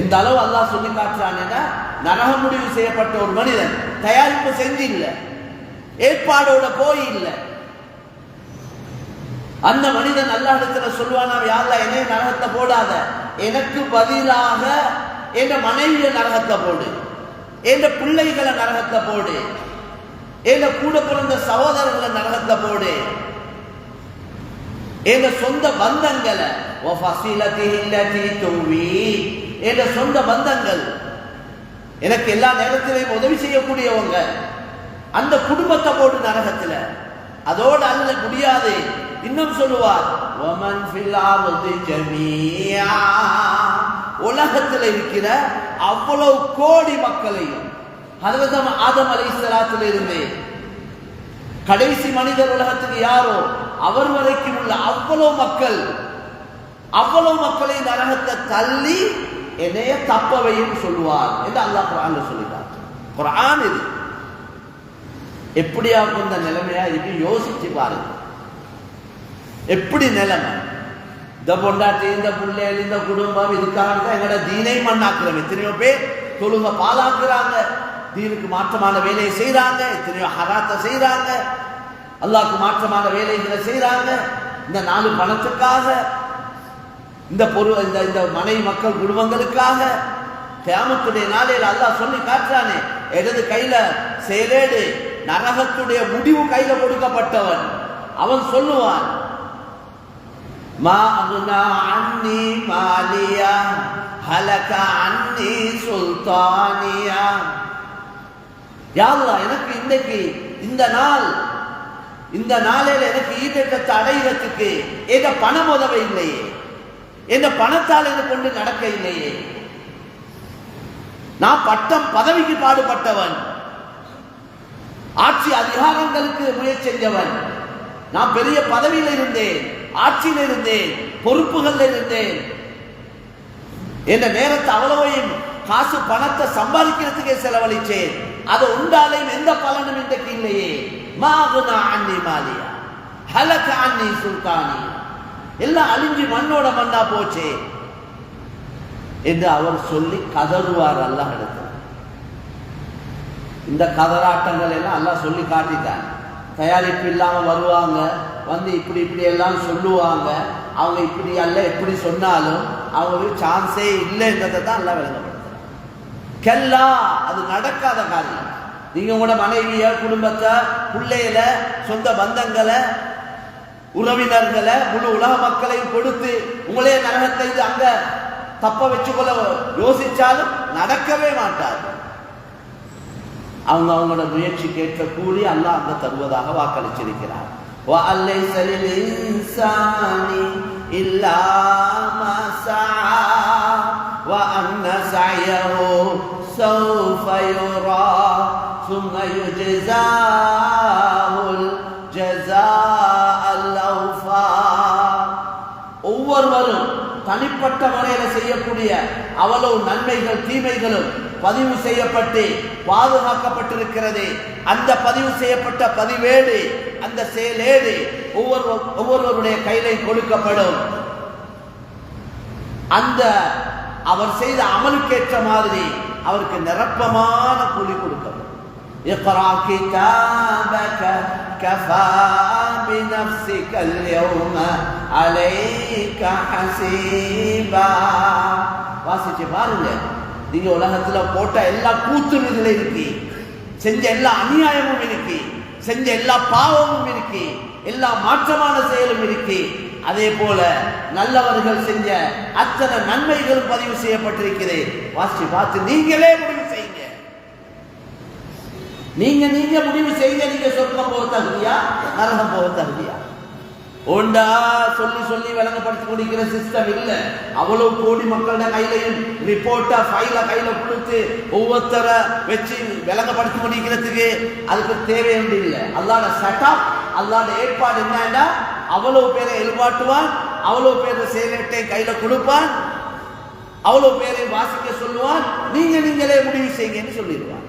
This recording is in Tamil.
எந்த அளவு அல்லாஹ் சொல்லி காட்டுறான்னா நரக முடிவு செய்யப்பட்ட ஒரு மனிதன் தயாரிப்பு செஞ்சு இல்லை ஏற்பாடோட போய் இல்லை அந்த மனிதன் அல்லாஹ் இடத்துல சொல்லுவானா யாரா என்னைய நரகத்தை போடாத. எனக்கு பதிலாக என் மனைவிய நரகத்தை போடு. என் பிள்ளைகளை நரகத்தை போடு. என் கூட பிறந்த சகோதரர்களை நரகத்தை போடு. என் சொந்த பந்தங்களை என்ற சொந்த பந்தங்கள். எனக்கு எல்லா நேரத்திலையும் உதவி செய்யக்கூடியவங்க. அந்த குடும்பத்தை போட்டு நரகத்தில். அதோடு அல்ல முடியாது. இன்னும் சொல்லுவார் உலகத்தில் இருக்கிற அவ்வளவு கோடி மக்களையும் அதுதான் ஆதம் அலை இஸ்லாத்தில் கடைசி மனிதர் உலகத்துக்கு யாரோ அவர் வரைக்கும் உள்ள அவ்வளவு மக்கள் அவ்வளவு மக்களை நரகத்தை தள்ளி என்னைய தப்பவையும் சொல்லுவார் என்று அல்லாஹ் குரான் சொல்லிட்டார். குரான் இது. எப்படியா இந்த நிலைமையா இருக்கு யோசிச்சு பாருங்க. எப்படி நிலைமை? இந்த பொண்டாட்டி இந்த பிள்ளைகள் இந்த குடும்பம் இதுக்காக தான் எங்களோட தீனை மண்ணாக்குறோம். எத்தனையோ பேர் தொழுக பாலாக்குறாங்க தீனுக்கு மாற்றமான வேலையை செய்யறாங்க எத்தனையோ ஹராத்தை செய்யறாங்க அல்லாஹ்க்கு மாற்றமான வேலைகளை செய்யறாங்க இந்த நாலு பணத்துக்காக இந்த பொருள் இந்த இந்த மனை மக்கள் குடும்பங்களுக்காக கேமத்துடைய நாளையில் அல்லாஹ் சொல்லி காட்டுறானே இடது கையில செயலேடு நரகத்துடைய முடிவு கையில கொடுக்கப்பட்டவன். அவன் சொல்லுவான் மா அகுனா அன்னி மாலியா ஹலக அன்னி சுல்தானியா. யா எனக்கு இன்றைக்கு இந்த நாள் இந்த நாளில் எனக்கு ஈட்டத்தை அடைகிறதுக்கு ஏதோ பணம் உதவ இல்லையே. எந்த பணத்தால் எனக்கு கொண்டு நடக்க இல்லையே. நான் பட்டம் பதவிக்கு பாடுபட்டவன். ஆட்சி அதிகாரங்களுக்கு முயற்சி செஞ்சவன். நான் பெரிய பதவியில் இருந்தேன் ஆட்சியில் இருந்தேன் பொறுப்புகள்ல இருந்தேன். என்ற நேரத்தை அவ்வளவையும் காசு பணத்தை சம்பாதிக்கிறதுக்கே செலவழிச்சேன் அது உண்டாலையும் எந்த பலனும் இன்றைக்கு இல்லையே. மாகுனா அன்னி மாலியா? ஹலக அன்னி சுல்தானி எல்லாம் அழிஞ்சு மண்ணோட மண்ணா போச்சே என்று அவர் சொல்லி கதறுவார் அல்லாஹ் இடத்துல. இந்த கதராட்டங்கள் எல்லாம் எல்லாம் சொல்லி காட்டிட்டாங்க தயாரிப்பு இல்லாம வருவாங்க வந்து இப்படி இப்படி எல்லாம் சொல்லுவாங்க அவங்க இப்படி அல்ல எப்படி சொன்னாலும் அவங்களுக்கு சான்ஸே இல்லைன்றதை தான் எல்லாம் விளங்கப்படுத்துறாங்க கெல்லா அது நடக்காத காரியம். நீங்க உங்களோட மனைவிய குடும்பத்தை பிள்ளையில சொந்த பந்தங்களை உறவினர்களை முழு உலக மக்களையும் கொடுத்து உங்களே நரகத்தை அங்க தப்ப வச்சுக்கொள்ள யோசிச்சாலும் நடக்கவே மாட்டார். அவங்க அவங்களோட முயற்சி கேட்க கூலி அல்லாஹ் அங்க தருவதாக வாக்களிச்சிருக்கிறார். சௌஃபயுரா சும்மையுஜிசா தனிப்பட்ட முறையில் செய்யக்கூடிய அவ்வளவு நன்மைகள் தீமைகளும் பதிவு செய்யப்பட்டு பாதுகாக்கப்பட்டிருக்கிறது. அந்த பதிவு செய்யப்பட்ட பதிவேடு அந்த செயலேடு ஒவ்வொரு ஒவ்வொருவருடைய கையிலே கொடுக்கப்படும். அந்த அவர் செய்த அமலுக்கேற்ற மாதிரி அவருக்கு நிரப்பமான கூலி கொடுக்கப்படும். اقرأ كتابك كفى بنفسك اليوم عليك حسيبا வாசிச்சு பாருங்க நீங்க உலகத்துல போட்ட எல்லா கூத்துணுகள் இருக்கு செஞ்ச எல்லா அநியாயமும் இருக்கு செஞ்ச எல்லா பாவமும் இருக்கு எல்லா மாற்றமான செயலும் இருக்கு அதே போல நல்லவர்கள் செஞ்ச அத்தனை நன்மைகளும் பதிவு செய்யப்பட்டிருக்கிறது வாசிச்சு பார்த்து நீங்களே முடிவு செய்யுங்க நீங்க நீங்க முடிவு செய்ய நீங்க சொர்க்கம் போக தகுதியா? நரகம் போக தகுதியா? உண்டா? சொல்லி சொல்லி விளங்கப்படுத்தி முடிக்கிற சிஸ்டம் இல்ல. அவ்வளவு கோடி மக்களோட கையிலையும் ரிப்போர்ட்டா ஃபைல கையில கொடுத்து ஒவ்வொருத்தர வச்சு விளங்கப்படுத்தி முடிக்கிறதுக்கு அதுக்கு தேவை ஒன்று இல்லை. அல்லாட செட்டப் அல்லாட ஏற்பாடு என்னன்னா அவ்வளவு பேரை எழுபாட்டுவான் அவ்வளவு பேரை செயலட்டை கையில கொடுப்பான் அவ்வளவு பேரை வாசிக்க சொல்லுவான். நீங்க நீங்களே முடிவு செய்யுங்கன்னு சொல்லிடுவான்.